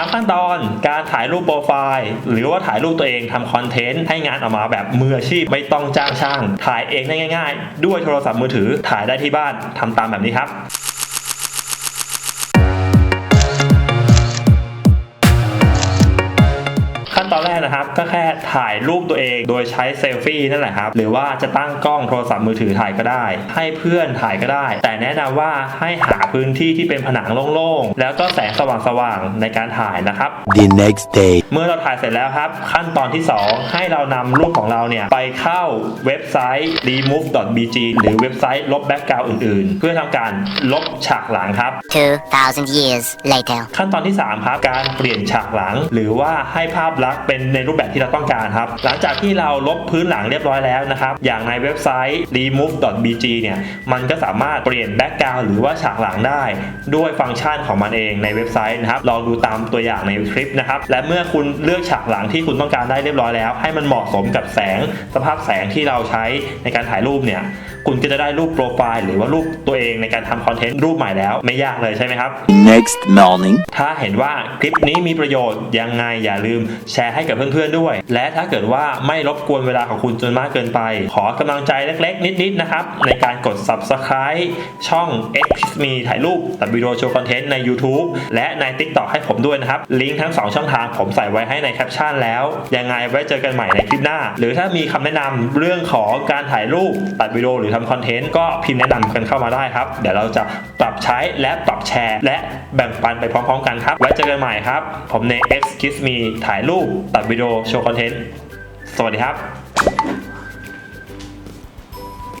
3 ขั้นตอนการถ่ายรูปโปรไฟล์ หรือว่าถ่ายรูปตัวเองทำคอนเทนต์ให้งานออกมาแบบมืออาชีพไม่ต้องจ้างช่าง ถ่ายเองได้ง่าย ๆ ด้วยโทรศัพท์มือถือถ่ายได้ที่บ้านทำตามแบบนี้ครับ อนแรกนะครับ ก็แค่ถ่ายรูปตัวเองโดยใช้เซลฟี่นั่นแหละครับ หรือว่าจะตั้งกล้องโทรศัพท์มือถือถ่ายก็ได้ ให้เพื่อนถ่ายก็ได้ แต่แนะนำว่าให้หาพื้นที่ที่เป็นผนังโล่งๆ แล้วก็แสงสว่างๆในการถ่ายนะครับ The next day. เมื่อเราถ่ายเสร็จแล้วครับ ขั้นตอนที่ 2 ให้เรานำรูปของเราเนี่ยไปเข้าเว็บไซต์ remove.bg หรือเว็บไซต์ลบแบ็กกราวด์อื่นๆ เพื่อทำการลบฉากหลังครับ 2,000 years later. ขั้นตอนที่ 3 ครับ การเปลี่ยนฉากหลัง หรือว่าให้ภาพลักษณ์เป็นในรูปแบบที่เราต้องการครับ หลังจากที่เราลบพื้นหลังเรียบร้อยแล้วนะครับ อย่างในเว็บไซต์ remove.bg เนี่ย มันก็สามารถเปลี่ยนแบ็กกราวด์หรือว่าฉากหลังได้ ด้วยฟังก์ชันของมันเองในเว็บไซต์นะครับ ลองดูตามตัวอย่างในคลิปนะครับ และเมื่อคุณเลือกฉากหลังที่คุณต้องการได้เรียบร้อยแล้ว ให้มันเหมาะสมกับแสงสภาพแสงที่เราใช้ในการถ่ายรูปเนี่ย คุณก็จะได้รูปโปรไฟล์หรือว่ารูปตัวเองในการทำคอนเทนต์รูปใหม่แล้ว ไม่ยากเลยใช่ไหมครับ Next morning. ถ้าเห็นว่าคลิปนี้มีประโยชน์ยังไงอย่าลืมแชร์ให้ให้กับเพื่อนๆด้วย และถ้าเกิดว่าไม่รบกวนเวลาของคุณจนมากเกินไป ขอกำลังใจเล็กๆ นิดๆนะครับ ในการกด subscribe ช่อง x m e ถ่ายรูปตัดวิดีโอโชว์คอนเทนต์ใน YouTube และใน TikTok ให้ผมด้วยนะครับ ลิงก์ทั้ง 2 ช่องทางผมใส่ไว้ให้ในแคปชั่นแล้ว ยังไงไว้เจอกันใหม่ในคลิปหน้า หรือถ้ามีคำแนะนำเรื่องของการถ่ายรูปตัดวิดีโอหรือทำคอนเทนต์ก็พิมพ์แนะนำกันเข้ามาได้ครับ เดี๋ยวเราจะปรับใช้และปรับแชร์ และแบ่งปันไปพร้อมๆ กันครับ ไว้เจอกันใหม่ครับ ผมใน X Kiss Me ถ่ายรูปตัดวิดีโอโชว์คอนเทนต์ สวัสดีครับ